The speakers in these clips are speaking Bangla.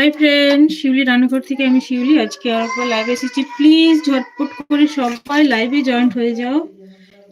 হাই ফ্রেন্ড শিউলি রান্নাঘর থেকে আমি শিউলি। আজকে আরেকবার লাইভে এসেছি। প্লিজ ঝটপট করে সবাই লাইভে জয়েন্ট হয়ে যাও।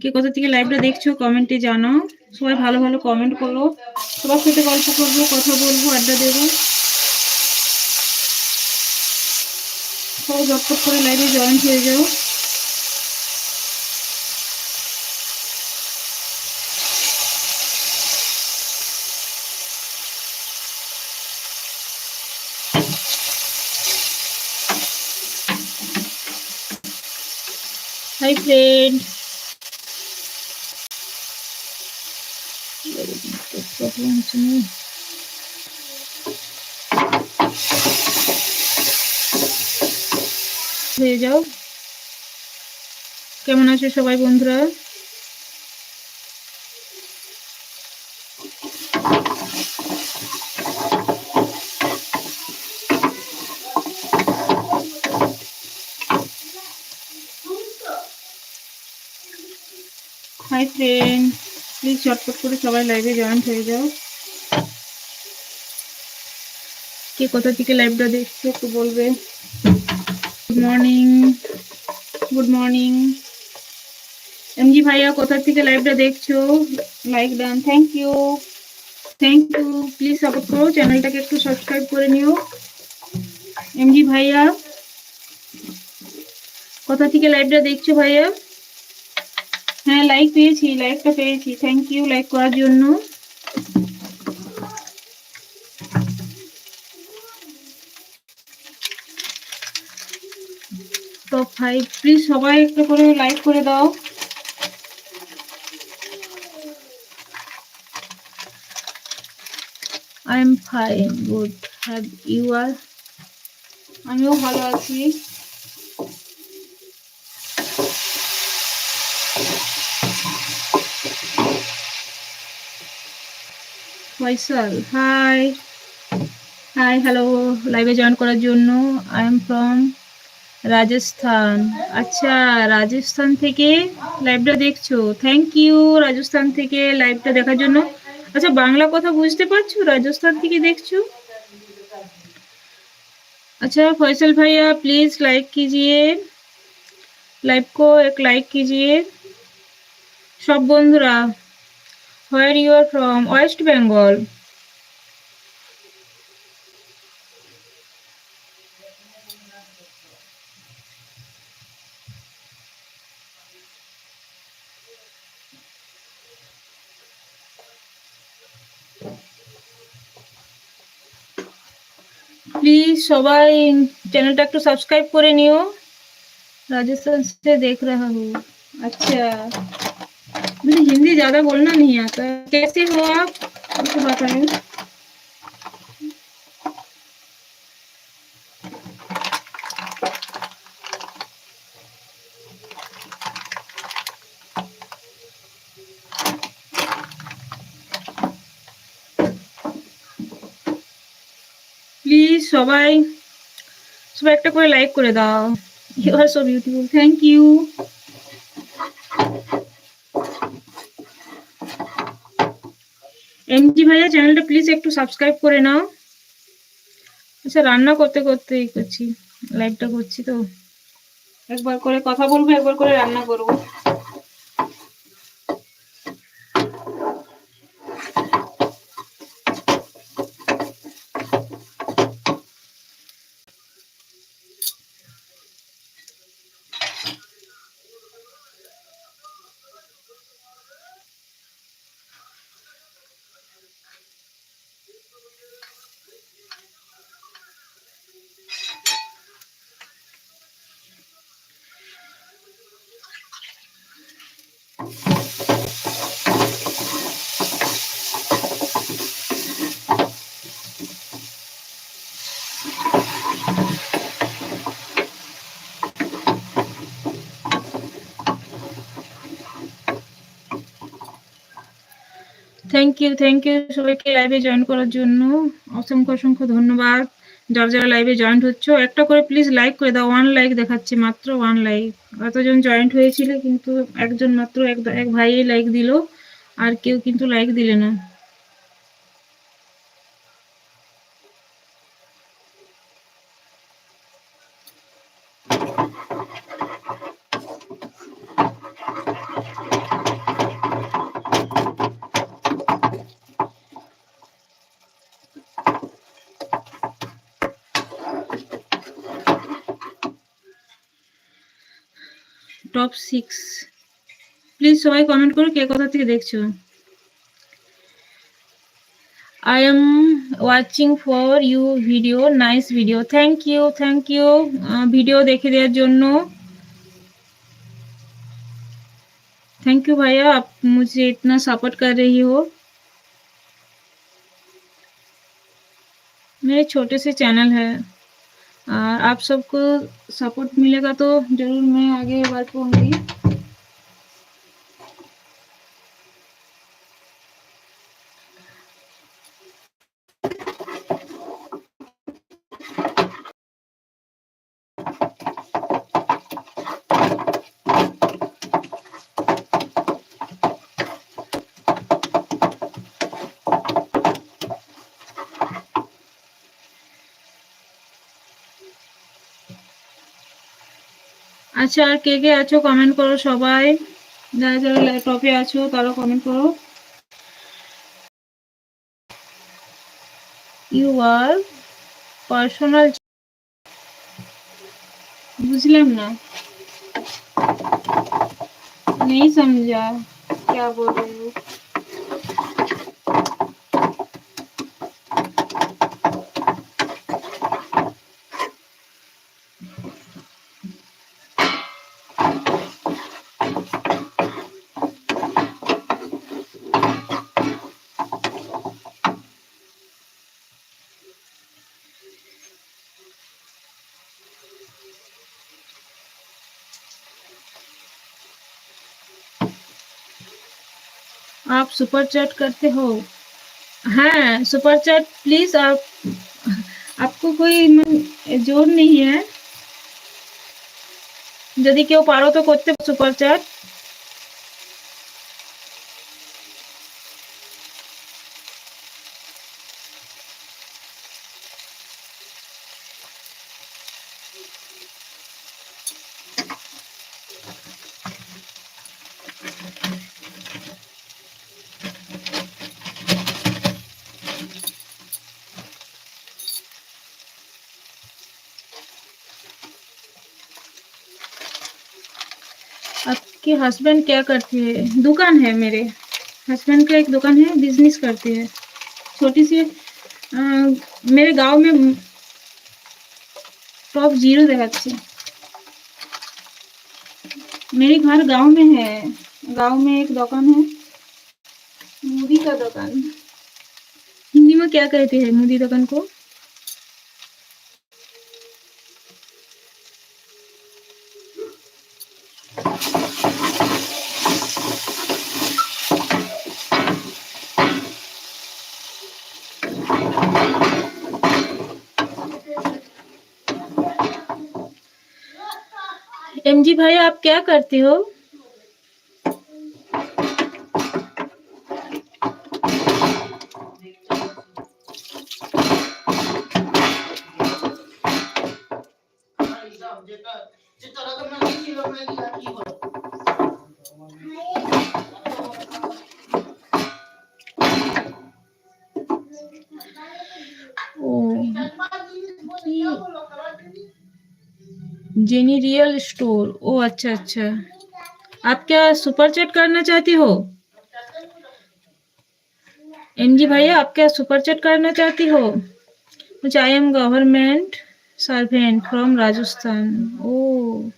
কে কোথা থেকে লাইভটা দেখছ কমেন্টে জানাও। সবাই ভালো ভালো কমেন্ট করো। সবার সাথে গল্প করব, কথা বলব, আড্ডা দেবো। সবাই ঝটপট করে লাইভে জয়েন্ট হয়ে যাও। হাই ফ্রেন্ড প্রবলেম হচ্ছে না হয়ে যাও। কেমন আছো সবাই বন্ধুরা হাই ফ্রেন্ড প্লিজ চটপট করে সবাই লাইভে জয়েন্ট হয়ে যাও। কে কোথা থেকে লাইভটা দেখছ একটু বলবে। Good morning good morning MG ভাইয়া, কোথা থেকে লাইভটা দেখছ? Like done thank you thank you please support করো চ্যানেলটাকে একটু সাবস্ক্রাইব করে নিও। এমজি ভাইয়া, কোথা থেকে লাইভটা দেখছ ভাইয়া? হ্যাঁ লাইক পেয়েছি লাইকটা পেয়েছি। থ্যাংক ইউ লাইক করার জন্য। টপ ফাইভ প্লিজ সবাই একটা করে লাইক করে দাও। I am fine good have you আর আমিও ভালো আছি। ফয়সাল হাই হাই হ্যালো লাইভে জয়েন করার জন্য আই এম ফ্রম রাজস্থান আচ্ছা রাজস্থান থেকে লাইভটা দেখছো থ্যাংক ইউ রাজস্থান থেকে লাইভটা দেখার জন্য আচ্ছা বাংলা কথা বুঝতে পারছো রাজস্থান থেকে দেখছো अच्छा फैसल भैया प्लीज़ लाइक कीजिए लाइव को एक लाइक कीजिए सब बंधुरा where you are from? West bengal. Please সবাই চ্যানেলটা একটু সাবস্ক্রাইব করে নিও। রাজস্থান সে দেখ রা হো। আচ্ছা। मुझे हिंदी ज्यादा बोलना नहीं आता कैसे हो आप मुझे बताएं প্লিজ সবাই সবাই একটা করে লাইক করে দাও you are so beautiful thank you MG ভাইয়া, চ্যানেলটা প্লিজ একটু সাবস্ক্রাইব করে নাও। আচ্ছা রান্না করতে করতে করছি লাইভটা করছি তো। একবার করে কথা বলব, একবার করে রান্না করব থ্যাংক ইউ থ্যাংক ইউ সবাইকে লাইভে জয়েন করার জন্য। অসংখ্য অসংখ্য ধন্যবাদ। যারা যারা লাইভে জয়েন্ট হচ্ছে, একটা করে প্লিজ লাইক করে দাও ওয়ান লাইক দেখাচ্ছে মাত্র ওয়ান লাইক এতজন জয়েন্ট হয়েছিল কিন্তু একজন মাত্র এক এক ভাই লাইক দিল, আর কেউ কিন্তু লাইক দিলে না। টপ সিক্স প্লিজ সবাই কমেন্ট করো কে কোথা থেকে দেখছো I am watching for you video nice video thank you thank you video দেখে দেওয়ার জন্য थैंक यू भैया आप मुझे इतना सपोर्ट कर रही हो मेरे छोटे से चैनल है और आप सबको सपोर्ट मिलेगा तो ज़रूर मैं आगे बढ़ पाऊँगी আচ্ছা আর কে কে আছো কমেন্ট করো সবাই যারা যারা ল্যাপটপে আছো তারা কমেন্ট করো ইউ আর পার্সোনাল बुझलम ना नहीं समझा क्या बोल रहे हो आप सुपर चैट करते हो? हाँ सुपर चैट प्लीज़ आप, आपको कोई ज़ोर नहीं है। यदि क्यों पारो तो करते सुपर चैट आपके हस्बैंड क्या करते हैं? दुकान है मेरे। हस्बैंड का एक दुकान है बिज़नेस करते हैं। छोटी सी अ, मेरे गाँव में टॉप ज़ीरो दिखाচ্ছে मेरे घर गाँव में है। गाँव में एक दुकान है। मुदी का दुकान। हिंदी में क्या कहते हैं? मुदी दुकान को? एमजी भाई आप क्या करते हो? Oh Jenny real store. ओ अच्छा अच्छा। आप क्या सुपर चैट करना चाहती हो? एम जी भैया, आप क्या सुपर चैट करना चाहती हो? मुझे I am government servant from Rajasthan ओ,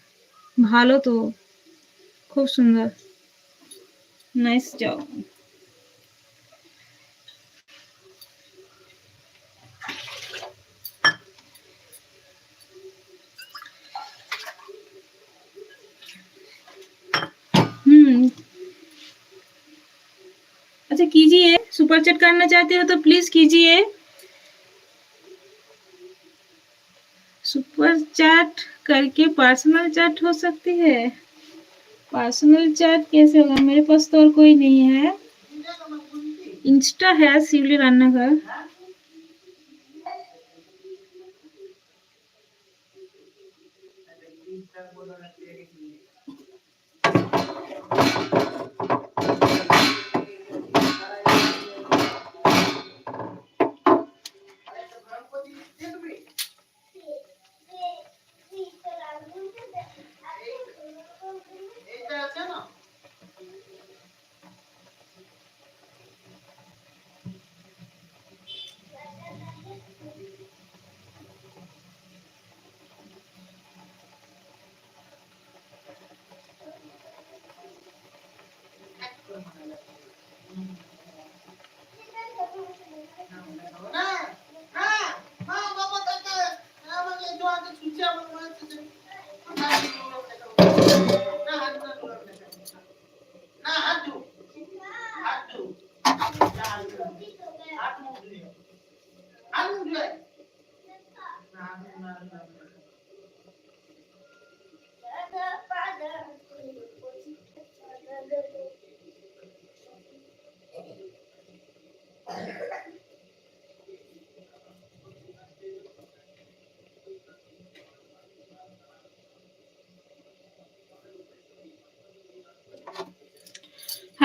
भालो तो। खूब सुंदर। नाइस जॉब से कीजिए सुपर चैट करना चाहते हो तो प्लीज़ कीजिए। सुपर चैट करके पर्सनल चैट हो सकती है। पर्सनल चैट कैसे होगा? मेरे पास तो और कोई नहीं है। इंस्टा है शिवली राना का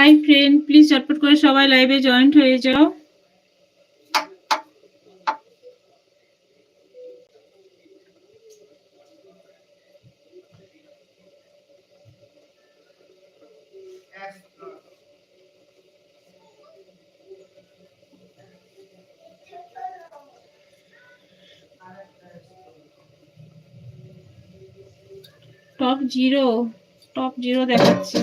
হাই ফ্রেন্ড প্লিজ চটপট করে সবাই লাইভে জয়েন্ট হয়ে যাও। টপ জিরো টপ জিরো দেখাচ্ছে।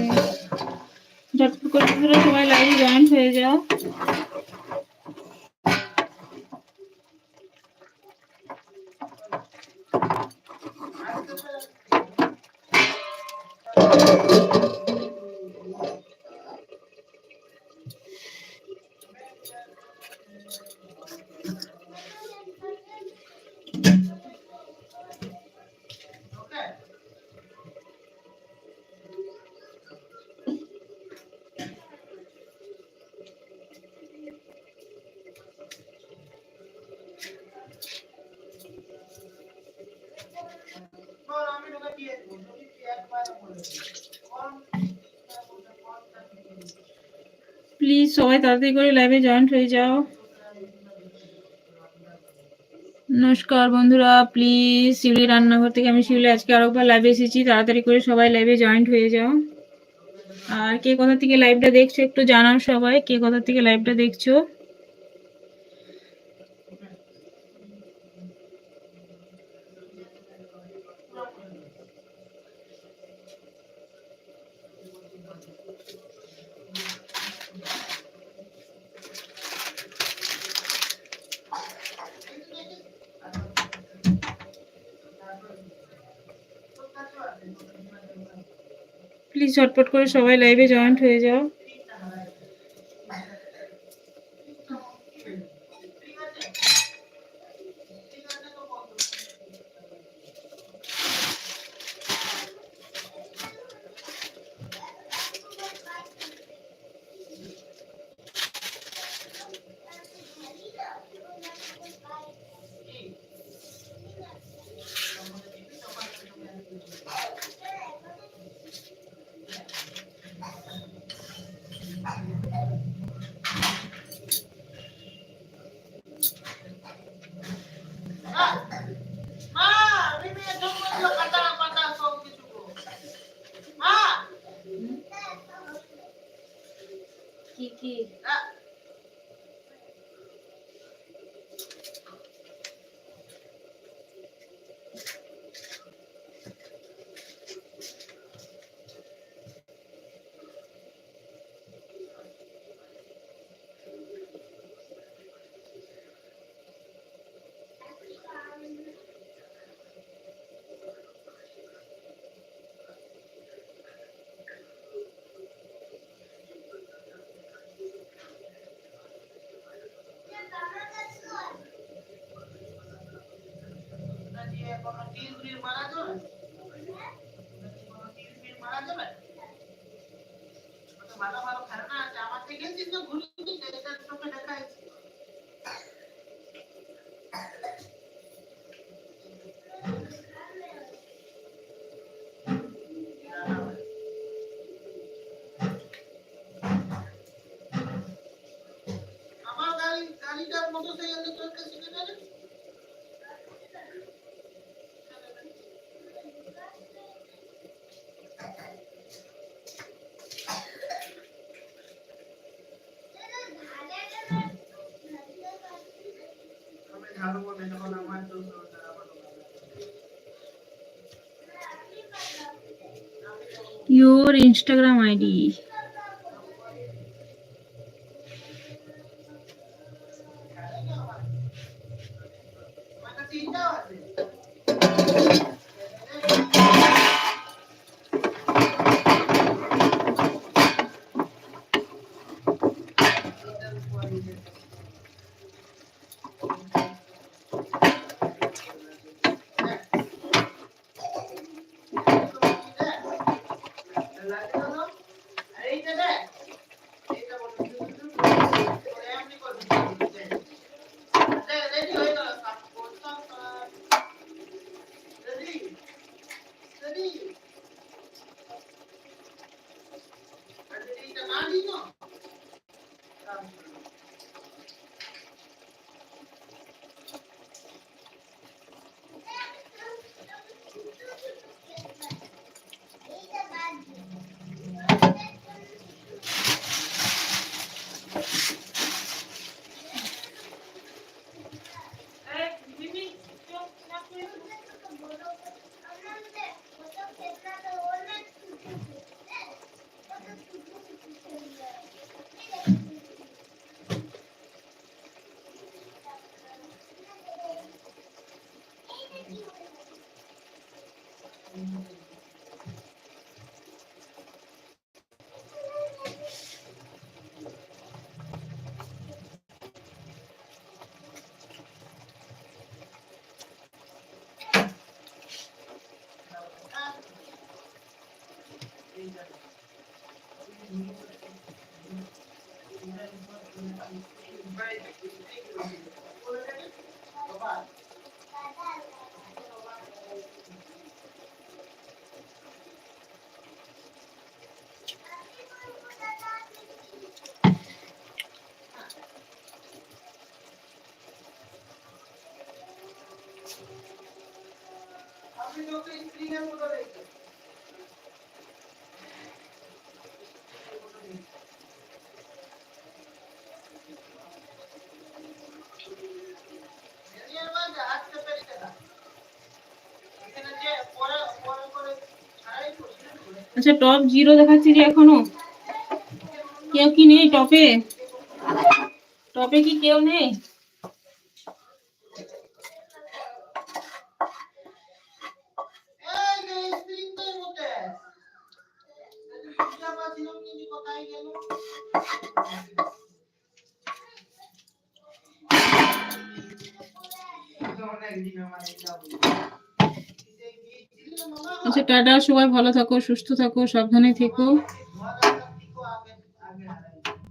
ঝটপট করে তোমরা সবাই লাইভে জয়েন্ট হয়ে যাও প্লিজ সবাই তাড়াতাড়ি করে লাইভে জয়েন্ট হয়ে যাও। নমস্কার বন্ধুরা প্লিজ শিউলি রান্নাঘর থেকে আমি শিউলি আজকে আরও একবার লাইভে এসেছি। তাড়াতাড়ি করে সবাই লাইভে জয়েন্ট হয়ে যাও। আর কে কোথা থেকে লাইভটা দেখছ একটু জানাও সবাই, কে কোথা থেকে লাইভটা দেখছ? প্লিজ ঝটপট করে সবাই লাইভে জয়েন্ট হয়ে যাও। তীর ফির মারা যাবে? যাবে? ভালো ভালো আছে। আমার থেকে কিন্তু ঘুরিয়ে your instagram id আপনি তো ওকে স্ক্রিনের মতো দেখতে এর মধ্যে হাঁটতে পেরেছে না এখানে যে পরে পরে করে ছাড়াই করছে আচ্ছা টপ জিরো দেখাচ্ছি যে এখনও। কেউ কি নেই টপে টপে কি কেউ নেই? টাটা সবাই ভালো থাকো সুস্থ থাকো সাবধানে থেকো।